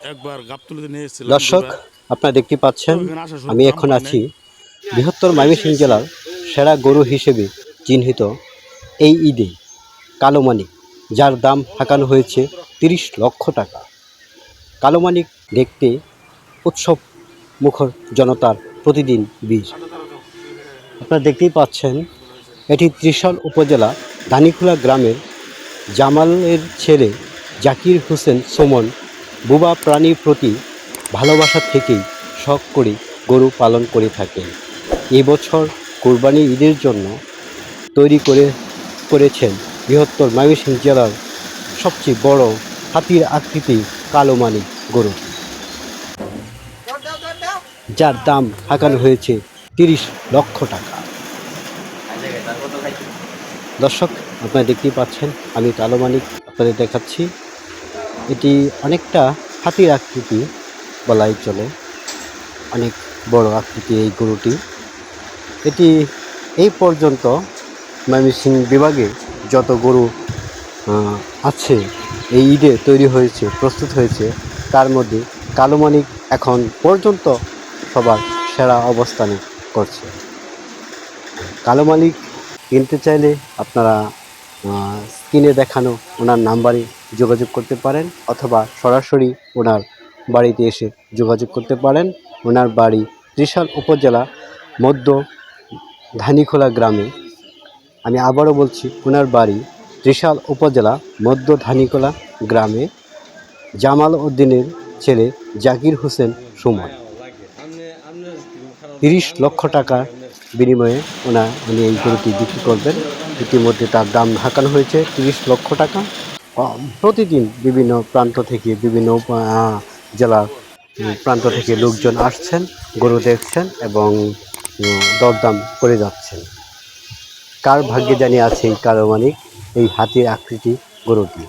একবার গাবতলিতে নিয়ে এসেছিলাম দর্শক আপনারা দেখতে পাচ্ছেন আমি এখন আছি বৃহত্তর ময়মনসিংহ জেলার সেরা গরু হিসেবে চিহ্নিত এই ঈদে কালোমানিক যার দাম হাঁকানো হয়েছে তিরিশ লক্ষ টাকা। কালোমানিক দেখতে উৎসব মুখর জনতার প্রতিদিন বীজ আপনারা দেখতেই পাচ্ছেন এটি ত্রিশাল উপজেলা ধানিখোলা গ্রামের জামালের ছেলে জাকির হোসেন সুমন বুবা প্রাণীর প্রতি ভালোবাসা থেকেই শখ করে গরু পালন করে থাকেন। এবছর কোরবানি ঈদের জন্য তৈরি করে, করেছেন বৃহত্তর ময়মনসিংহ জেলার সবচেয়ে বড় হাতির আকৃতি কালো মানিক গরু। যার দাম হাঁকানো হয়েছে তিরিশ লক্ষ টাকা। দর্শক, আপনারা দেখতেই পাচ্ছেন, আমি কালো মানিক আপনাদের দেখাচ্ছি। এটি অনেকটা হাতির আকৃতি বলাই চলে। অনেক বড় আকৃতি এই গরুটি। এটি এই পর্যন্ত ময়মনসিংহ বিভাগে যত গরু আছে, এই ঈদে তৈরি হয়েছে, প্রস্তুত হয়েছে, তার মধ্যে কালোমানিক এখন পর্যন্ত সবার সেরা অবস্থানে করছে। কালো মালিক কিনতে চাইলে আপনারা স্ক্রিনে দেখানো ওনার নাম্বারে যোগাযোগ করতে পারেন অথবা সরাসরি ওনার বাড়িতে এসে যোগাযোগ করতে পারেন। ওনার বাড়ি ত্রিশাল উপজেলা মধ্য ধানিখোলা গ্রামে। আমি আবারও বলছি, ওনার বাড়ি ত্রিশাল উপজেলা মধ্য ধানিখোলা গ্রামে। জামাল উদ্দিনের ছেলে জাকির হোসেন সুমন। তিরিশ লক্ষ টাকা বিনিময়ে ওনা উনি এই গরুটি বিক্রি করবেন। ইতিমধ্যে তার দাম ঢাকানো হয়েছে তিরিশ লক্ষ টাকা। প্রতিদিন বিভিন্ন প্রান্ত থেকে বিভিন্ন জেলা প্রান্ত থেকে লোকজন আসছেন, গরু দেখছেন এবং দরদাম করে যাচ্ছেন। কার ভাগ্যে জানি আছে এই কারও মানিক এই হাতির আকৃতি গরুটি।